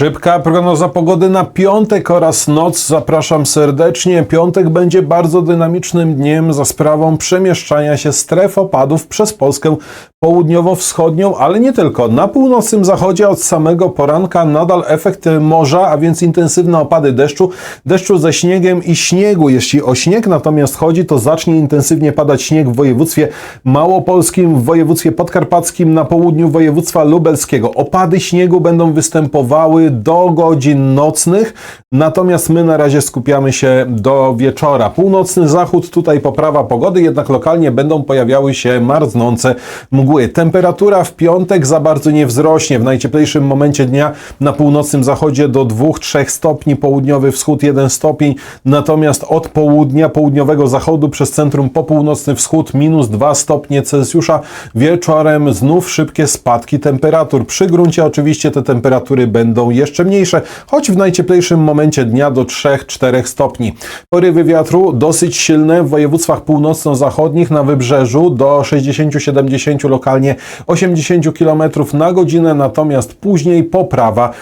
Szybka prognoza pogody na piątek oraz noc. Zapraszam serdecznie. Piątek będzie bardzo dynamicznym dniem za sprawą przemieszczania się stref opadów przez Polskę południowo-wschodnią, ale nie tylko. Na północnym zachodzie od samego poranka nadal efekt morza, a więc intensywne opady deszczu, deszczu ze śniegiem i śniegu. Jeśli o śnieg natomiast chodzi, to zacznie intensywnie padać śnieg w województwie małopolskim, w województwie podkarpackim, na południu województwa lubelskiego. Opady śniegu będą występowały do godzin nocnych, natomiast my na razie skupiamy się do wieczora. Północny zachód, tutaj poprawa pogody, jednak lokalnie będą pojawiały się marznące mgły. Temperatura w piątek za bardzo nie wzrośnie. W najcieplejszym momencie dnia na północnym zachodzie do 2-3 stopni, południowy wschód 1 stopień, natomiast od południa, południowego zachodu przez centrum po północny wschód minus 2 stopnie Celsjusza. Wieczorem znów szybkie spadki temperatur. Przy gruncie oczywiście te temperatury będą jeszcze mniejsze, choć w najcieplejszym momencie dnia do 3-4 stopni. Porywy wiatru dosyć silne w województwach północno-zachodnich, na wybrzeżu do 60-70, lokalnie 80 km na godzinę, natomiast później poprawa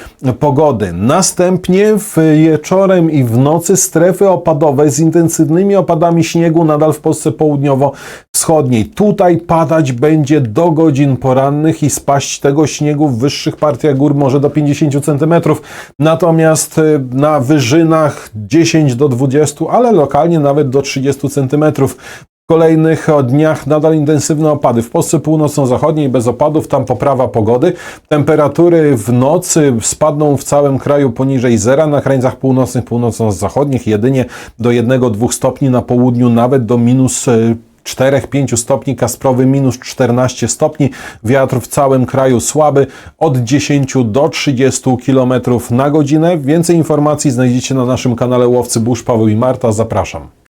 pogody. Następnie wieczorem i w nocy strefy opadowe z intensywnymi opadami śniegu nadal w Polsce południowo-wschodniej. Tutaj padać będzie do godzin porannych i spaść tego śniegu w wyższych partiach gór może do 50 cm. Natomiast y, na wyżynach 10 do 20, ale lokalnie nawet do 30 cm. W kolejnych dniach nadal intensywne opady. W Polsce północno-zachodniej bez opadów, tam poprawa pogody. Temperatury w nocy spadną w całym kraju poniżej zera, na krańcach północnych, północno-zachodnich jedynie do 1-2 stopni, na południu nawet do minus y, 4-5 stopni, Kasprowy minus 14 stopni, wiatr w całym kraju słaby, od 10 do 30 km na godzinę. Więcej informacji znajdziecie na naszym kanale Łowcy Burz, Paweł i Marta, zapraszam.